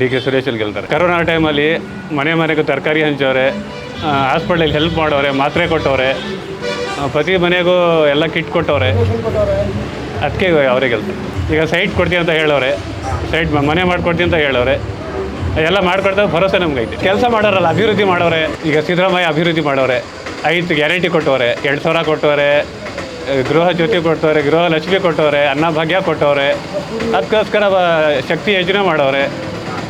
D K ಸುರೇಶಲ್ಲಿ ಗೆಲ್ತಾರೆ. Corona ಟೈಮಲ್ಲಿ ಮನೆ ಮನೆಗೂ ತರಕಾರಿ ಹಂಚೋರೆ ಹಾಸ್ಪಿಟ್ಲಲ್ಲಿ ಹೆಲ್ಪ್ ಮಾಡೋರೆ, ಮಾತ್ರೆ ಕೊಟ್ಟವ್ರೆ ಪ್ರತಿ ಮನೆಗೂ ಎಲ್ಲ ಕಿಟ್ ಕೊಟ್ಟವ್ರೆ ಅದಕ್ಕೆ ಅವರೇ ಗೆಲ್ತಾರೆ. ಈಗ ಸೈಟ್ ಕೊಡ್ತೀನಿ ಅಂತ ಹೇಳೋರೆ ಸೈಟ್ ಮನೆ ಮಾಡ್ಕೊಡ್ತೀನಿ ಅಂತ ಹೇಳೋರೆ, ಎಲ್ಲ ಮಾಡ್ಕೊಡ್ತಾ ಭರೋಸೆ ನಮ್ಗೈತೆ ಕೆಲಸ ಮಾಡೋರಲ್ಲ, ಅಭಿವೃದ್ಧಿ ಮಾಡೋರೆ, ಈಗ ಸಿದ್ದರಾಮಯ್ಯ ಅಭಿವೃದ್ಧಿ ಮಾಡೋರೆ, ಐದು ಗ್ಯಾರಂಟಿ ಕೊಟ್ಟವ್ರೆ, ಎರಡು ಸಾವಿರ ಕೊಟ್ಟವ್ರೆ ಗೃಹ ಜ್ಯೋತಿ ಕೊಟ್ಟವ್ರೆ, ಗೃಹ ಲಕ್ಷ್ಮಿ ಕೊಟ್ಟವ್ರೆ ಅನ್ನಭಾಗ್ಯ ಕೊಟ್ಟವ್ರೆ, ಅದಕ್ಕೋಸ್ಕರ ಶಕ್ತಿ ಯೋಜನೆ ಮಾಡವ್ರೆ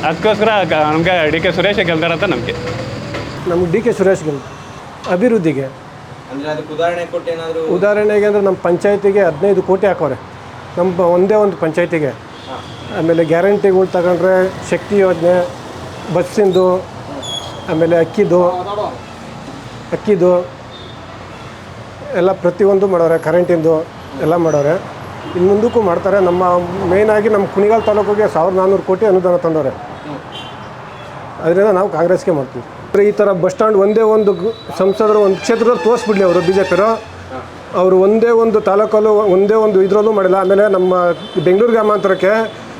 ಅದಕ್ಕೋಸ್ಕರ ನಮಗೆ ಡಿ ಕೆ ಸುರೇಶ ಅಂತ ನಂಬಿಕೆ. ನಮ್ಗೆ ಡಿ ಕೆ ಸುರೇಶ್ ಗೆಲ್ ಅಭಿವೃದ್ಧಿಗೆ. ಅಂದ್ರೆ ಅದಕ್ಕೆ ಉದಾಹರಣೆ ಕೊಟ್ಟು ಏನಾದ್ರು ಉದಾಹರಣೆಗೆ ಅಂದರೆ ನಮ್ಮ ಪಂಚಾಯತಿಗೆ ಹದಿನೈದು ಕೋಟಿ ಹಾಕೋರೆ. ನಮ್ಮ ಒಂದೇ ಒಂದು ಪಂಚಾಯತಿಗೆ. ಆಮೇಲೆ ಗ್ಯಾರಂಟಿಗಳು ತಗೊಂಡ್ರೆ ಶಕ್ತಿ ಯೋಜನೆ ಬಸ್ಸಿಂದು ಆಮೇಲೆ ಅಕ್ಕಿದು ಅಕ್ಕಿದು ಎಲ್ಲ ಪ್ರತಿಯೊಂದು ಮಾಡೋರೆ ಕರೆಂಟಿಂದು ಎಲ್ಲ ಮಾಡೋರೆ. ಇನ್ನು ಮುಂದಕ್ಕೂ ಮಾಡ್ತಾರೆ. ನಮ್ಮ ಮೇಯ್ನಾಗಿ ನಮ್ಮ ಕುಣಿಗಾಲ್ ತಾಲೂಕಿಗೆ ಸಾವಿರದ ನಾನ್ನೂರು ಕೋಟಿ ಅನುದಾನ ತಂದವ್ರೆ. ಅದರಿಂದ ನಾವು ಕಾಂಗ್ರೆಸ್ಗೆ ಮಾಡ್ತೀವಿ. ಈ ಥರ ಬಸ್ ಸ್ಟ್ಯಾಂಡ್ ಒಂದೇ ಒಂದು ಸಂಸದರು ಒಂದು ಕ್ಷೇತ್ರದಲ್ಲಿ ತೋರಿಸ್ಬಿಡ್ಲಿ ಅವರು ಬಿ ಜೆ ಪಿರು ಅವರು ಒಂದೇ ಒಂದು ತಾಲೂಕಲ್ಲೂ ಒಂದೇ ಒಂದು ಇದರಲ್ಲೂ ಮಾಡಿಲ್ಲ. ಆಮೇಲೆ ನಮ್ಮ ಬೆಂಗಳೂರು ಗ್ರಾಮಾಂತರಕ್ಕೆ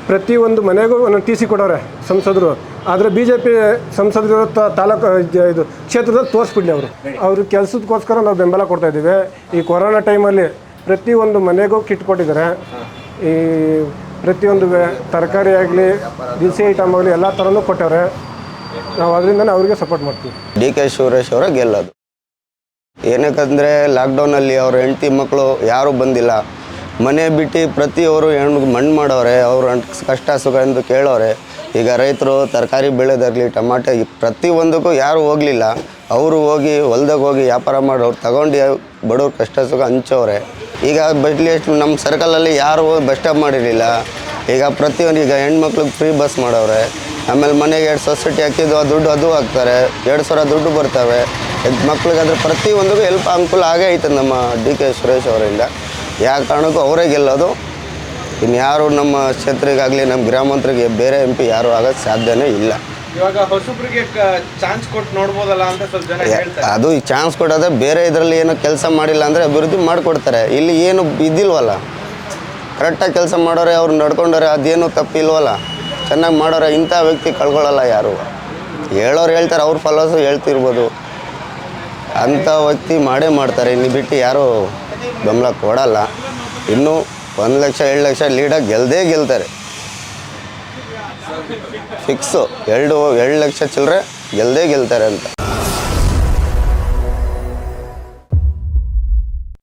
ಪ್ರತಿಯೊಂದು ಮನೆಗೂ ಒಂದೊಂದು ಟಿ ಸಿ ಕೊಡೋರೆ ಸಂಸದರು. ಆದರೆ ಬಿ ಜೆ ಪಿ ಸಂಸದರು ತಾಲೂಕು ಇದು ಕ್ಷೇತ್ರದಲ್ಲಿ ತೋರಿಸ್ಬಿಡ್ಲಿ ಅವರು. ಅವ್ರ ಕೆಲಸದಕ್ಕೋಸ್ಕರ ನಾವು ಬೆಂಬಲ ಕೊಡ್ತಾ ಇದ್ದೀವಿ. ಈ ಕೊರೋನಾ ಟೈಮಲ್ಲಿ ಪ್ರತಿಯೊಂದು ಮನೆಗೂ ಕಿಟ್ ಕೊಟ್ಟಿದ್ದಾರೆ. ಈ ಪ್ರತಿಯೊಂದು ತರಕಾರಿ ಆಗಲಿ, ದಿನಸಿ ಐಟಮ್ ಆಗಲಿ ಎಲ್ಲ ಥರನೂ ಕೊಟ್ಟವ್ರೆ. ನಾವು ಅದರಿಂದನೇ ಅವ್ರಿಗೆ ಸಪೋರ್ಟ್ ಮಾಡ್ತೀವಿ. ಡಿ ಕೆ ಶಿವರೇಶ್ ಅವರ ಗೆಲ್ಲೋದು. ಏನಕ್ಕಂದರೆ ಲಾಕ್ಡೌನಲ್ಲಿ ಅವ್ರ ಹೆಂಡತಿ ಮಕ್ಕಳು ಯಾರೂ ಬಂದಿಲ್ಲ. ಮನೆ ಬಿಟ್ಟು ಪ್ರತಿಯವರು ಹೆಣ್ಣು ಮಣ್ಣು ಮಾಡೋರೆ, ಅವ್ರ ಕಷ್ಟ ಸುಖ ಎಂದು ಕೇಳೋರೆ. ಈಗ ರೈತರು ತರಕಾರಿ ಬೆಳೆದಾಗಲಿ, ಟಮಾಟೆ ಪ್ರತಿಯೊಂದಕ್ಕೂ ಯಾರೂ ಹೋಗಲಿಲ್ಲ. ಅವರು ಹೋಗಿ ಹೊಲ್ದಾಗ ಹೋಗಿ ವ್ಯಾಪಾರ ಮಾಡೋರು ತಗೊಂಡು ಬಡವ್ರ ಕಷ್ಟ ಸುಖ ಹಂಚೋರೆ. ಈಗ ಬಸ್ಲಿ ನಮ್ಮ ಸರ್ಕಲಲ್ಲಿ ಯಾರು ಬಸ್ ಸ್ಟಾಪ್ ಮಾಡಿರಲಿಲ್ಲ. ಈಗ ಪ್ರತಿಯೊಂದು ಈಗ ಹೆಣ್ಮಕ್ಳಿಗೆ ಫ್ರೀ ಬಸ್ ಮಾಡವ್ರೆ ಆಮೇಲೆ ಮನೆಗೆ ಎರಡು ಸೊಸೈಟಿ ಹಾಕಿದ್ದು ಆ ದುಡ್ಡು ಅದು ಹಾಕ್ತಾರೆ. ಎರಡು ಸಾವಿರ ದುಡ್ಡು ಬರ್ತವೆ. ಮಕ್ಳಿಗೆ ಅಂದರೆ ಪ್ರತಿಯೊಂದಿಗೂ ಹೆಲ್ಪ್ ಅನುಕೂಲ ಆಗೇ ಐತೆ ನಮ್ಮ ಡಿ ಕೆ ಸುರೇಶ್ ಅವರಿಂದ. ಯಾವ ಕಾರಣಕ್ಕೂ ಅವರೇ ಗೆಲ್ಲೋದು. ಇನ್ಯಾರು ನಮ್ಮ ಕ್ಷೇತ್ರಕ್ಕಾಗಲಿ ನಮ್ಮ ಗ್ರಾಮಾಂತರಿಗೆ ಬೇರೆ ಎಂ ಪಿ ಯಾರು ಆಗೋದು ಸಾಧ್ಯನೇ ಇಲ್ಲ. ಇವಾಗ ಹೊಸಬ್ರಿಗೆ ಚಾನ್ಸ್ ಕೊಟ್ಟು ನೋಡ್ಬೋದಲ್ಲ ಅಂತ ಸ್ವಲ್ಪ ಜನ ಹೇಳ್ತಾರೆ. ಅದು ಈ ಚಾನ್ಸ್ ಕೊಡೋದೇ ಬೇರೆ ಇದರಲ್ಲಿ ಏನೋ ಕೆಲಸ ಮಾಡಿಲ್ಲ ಅಂದರೆ ಅಭಿವೃದ್ಧಿ ಮಾಡಿಕೊಡ್ತಾರೆ. ಇಲ್ಲಿ ಏನು ಇದಿಲ್ವಲ್ಲ. ಕರೆಕ್ಟಾಗಿ ಕೆಲಸ ಮಾಡೋರೆ ಅವ್ರು ನಡ್ಕೊಂಡವ್ರೆ ಅದೇನು ತಪ್ಪಿಲ್ವಲ್ಲ. ಚೆನ್ನಾಗಿ ಮಾಡೋರ, ಇಂಥ ವ್ಯಕ್ತಿ ಕಳ್ಕೊಳ್ಳಲ್ಲ ಯಾರು? ಹೇಳೋರು ಹೇಳ್ತಾರೆ, ಅವ್ರ ಫಾಲೋಸು ಹೇಳ್ತಿರ್ಬೋದು. ಅಂಥ ವ್ಯಕ್ತಿ ಮಾಡೇ ಮಾಡ್ತಾರೆ, ಇನ್ನು ಬಿಟ್ಟು ಯಾರು ಬೆಂಬಲ ಕೊಡಲ್ಲ. ಇನ್ನೂ ಒಂದು ಲಕ್ಷ, ಎರಡು ಲಕ್ಷ ಲೀಡಾಗಿ ಗೆಲ್ಲದೇ ಗೆಲ್ತಾರೆ. ಫಿಕ್ಸು ಎರಡು ಎರಡು ಲಕ್ಷ ಚಿಲ್ಲರೆ ಗೆಲ್ಲದೇ ಗೆಲ್ತಾರೆ ಅಂತ.